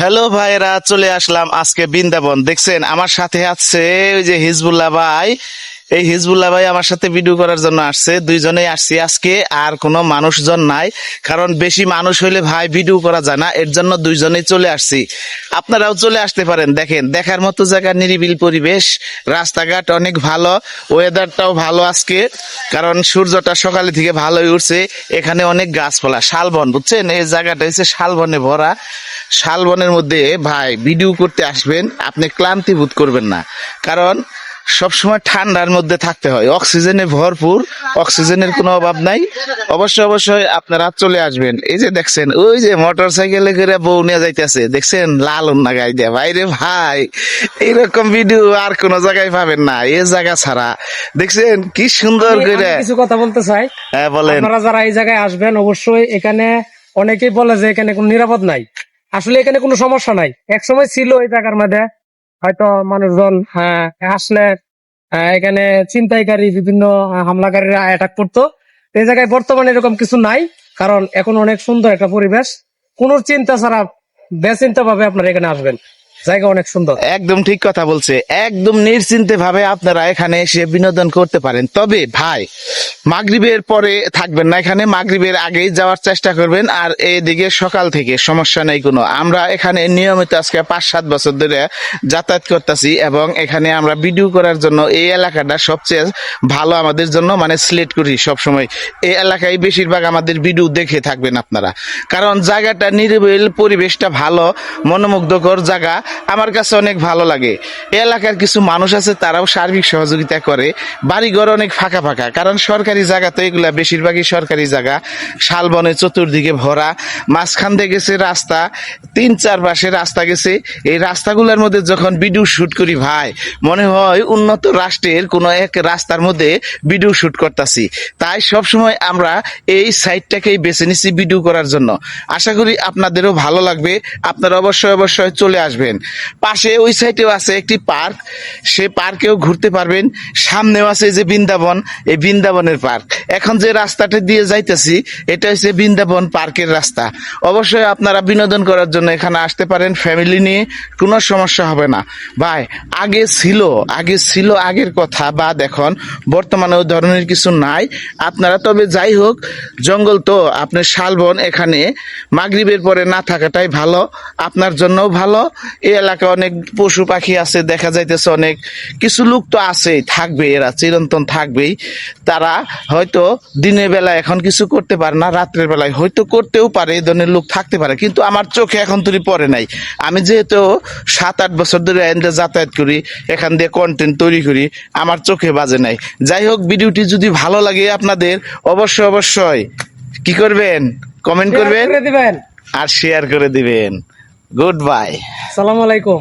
Hello ভাইরা চলে আসলাম আজকে বৃন্দাবন। দেখছেন আমার সাথে আছে ওই যে হিজবুল্লাহ ভাই। এই হিজবুল্লাহ ভাই আমার সাথে ভিডিও করার জন্য আসছে। দুইজনেই আসছি আজকে, আর কোনো মানুষজন নাই। কারণ বেশি মানুষ হইলে ভাই ভিডিও করা যায় না, এর জন্য দুইজনেই চলে আসছি। আপনারাও চলে আসতে পারেন, দেখেন, দেখার মতো জায়গা, নিরিবিল পরিবেশ, রাস্তাঘাট অনেক ভালো ওয়েদারটাও ভালো আজকে, কারণ সূর্যটা সকালে থেকে ভালোই উঠছে। এখানে অনেক গাছপালা, শালবন, বুঝছেন? এই জায়গাটা হচ্ছে শালবনে ভরা। শালবনের মধ্যে ভাই ভিডিও করতে আসবেন, আপনি ক্লান্তি বোধ করবেন না। কারণ সবসময় ঠান্ডার মধ্যে থাকতে হয়। অক্সিজেনে ভরপুর অক্সিজেনের কোনো অভাব নাই। অবশ্যই অবশ্যই আপনারা চলে আসবেন। এই যে দেখছেন ওই যে মোটর সাইকেলে করে বউ নিয়ে যাইতেছে। দেখছেন? লাল উন্না গাই দিয়ে ভাইরে ভাই এইরকম ভিডিও আর কোনো জায়গায় পাবেন না। এই জায়গা ছাড়া। দেখছেন? কি সুন্দর করে। কিছু কথা বলতে চাই। হ্যাঁ বলেন। আপনারা যারা এই জায়গায় আসবেন অবশ্যই এখানে অনেকেই বলে যে এখানে কোনো নিরাপদ নাই। আসলে এখানে কোনো সমস্যা নাই। এক সময় ছিল এই জায়গার মধ্যে। হয়তো মানুষজন হ্যাঁ, আসলে হ্যাঁ, এখানে চিন্তাইকারী বিভিন্ন হামলাকারীরা অ্যাটাক করতো। এই জায়গায় বর্তমানে এরকম কিছু নাই কারণ এখন অনেক সুন্দর একটা পরিবেশ। কোনো চিন্তা ছাড়া বেচিন্তা ভাবে আপনারা এখানে আসবেন। জায়গা অনেক সুন্দর। একদম ঠিক কথা বলছে। একদম নিশ্চিন্তে ভাবে আপনারা এখানে এসে বিনোদন করতে পারেন। তবে ভাই মাগরিবের পরে থাকবেন না, এখানে মাগরিবের আগেই যাওয়ার চেষ্টা করবেন, আর এদিকে সকাল থেকে সমস্যা নেই কোনো। আমরা এখানে নিয়মিত আজকে পাঁচ সাত বছর ধরে যাতায়াত করতেছি, এবং এখানে আমরা ভিডিও করার জন্য এই এলাকাটা সবচেয়ে ভালো আমাদের জন্য মানে সিলেক্ট করি সবসময়। এই এলাকায় বেশিরভাগ আমাদের ভিডিও দেখে থাকবেন আপনারা। কারণ জায়গাটা নিরিবিল, পরিবেশটা ভালো, মনোমুগ্ধকর জায়গা, আমার কাছে অনেক ভালো লাগে। এলাকার কিছু মানুষ আছে, তারাও সার্বিক সহযোগিতা করে। বাড়িঘর অনেক ফাঁকা ফাঁকা, কারণ সরকারি জায়গা তো এগুলা বেশিরভাগই সরকারি জায়গা। শালবনে চতুর্দিকে ভরা, মাঝখান দিয়ে গেছে রাস্তা, তিন চার পাশে রাস্তা গেছে। এই রাস্তাগুলোর মধ্যে যখন ভিডিও শুট করি ভাই, মনে হয় উন্নত রাষ্ট্রের কোনো এক রাস্তার মধ্যে ভিডিও শুট করতেছি। তাই সবসময় আমরা এই সাইডটাকেই বেছে নিছি ভিডিও করার জন্য। আশা করি আপনাদেরও ভালো লাগবে, আপনারা অবশ্যই অবশ্যই চলে আসবেন। পাশে ওই সাইডেও আছে একটি পার্ক সে পার্কেও ঘুরতে পারবেন। সামনেও আছে যে বৃন্দাবন, এই বৃন্দাবনের পার্ক। এখন যে রাস্তাটা দিয়ে যাইতেছি, এটা হচ্ছে বৃন্দাবন পার্কের রাস্তা। অবশ্যই আপনারা বিনোদন করার জন্য এখানে আসতে পারেন ফ্যামিলি নিয়ে কোনো সমস্যা হবে না। ভাই, আগে ছিল আগে ছিল আগের কথা, বা দেখুন, বর্তমানে ওই ধরনের কিছু নাই। আপনারা তবে যাই হোক, জঙ্গল তো, আপনি শালবন এখানে, মাগরিবের পরে না থাকাটাই ভালো, আপনার জন্যও ভালো। এই এলাকায় অনেক পশু পাখি আছে, দেখা যাইতেছে অনেক। কিছু লোক তো আছেই থাকবে এরা চিরন্তন থাকবেই। তারা হয়তো দিনের বেলা এখন কিছু করতে পারে না রাত্রের বেলায় হয়তো করতেও পারে এই ধরনের লোক থাকতে পারে। কিন্তু আমার চোখে এখন তুই পড়ে নাই। আমি যেহেতু সাত আট বছর ধরে এখানে যাতায়াত করি এখান দিয়ে কন্টেন্ট তৈরি করি আমার চোখে বাজে নাই। যাই হোক ভিডিওটি যদি ভালো লাগে আপনাদের অবশ্যই অবশ্যই কি করবেন? কমেন্ট করবেন দিবেন। আর শেয়ার করে দিবেন। গুড বাই সালাম আলাইকুম।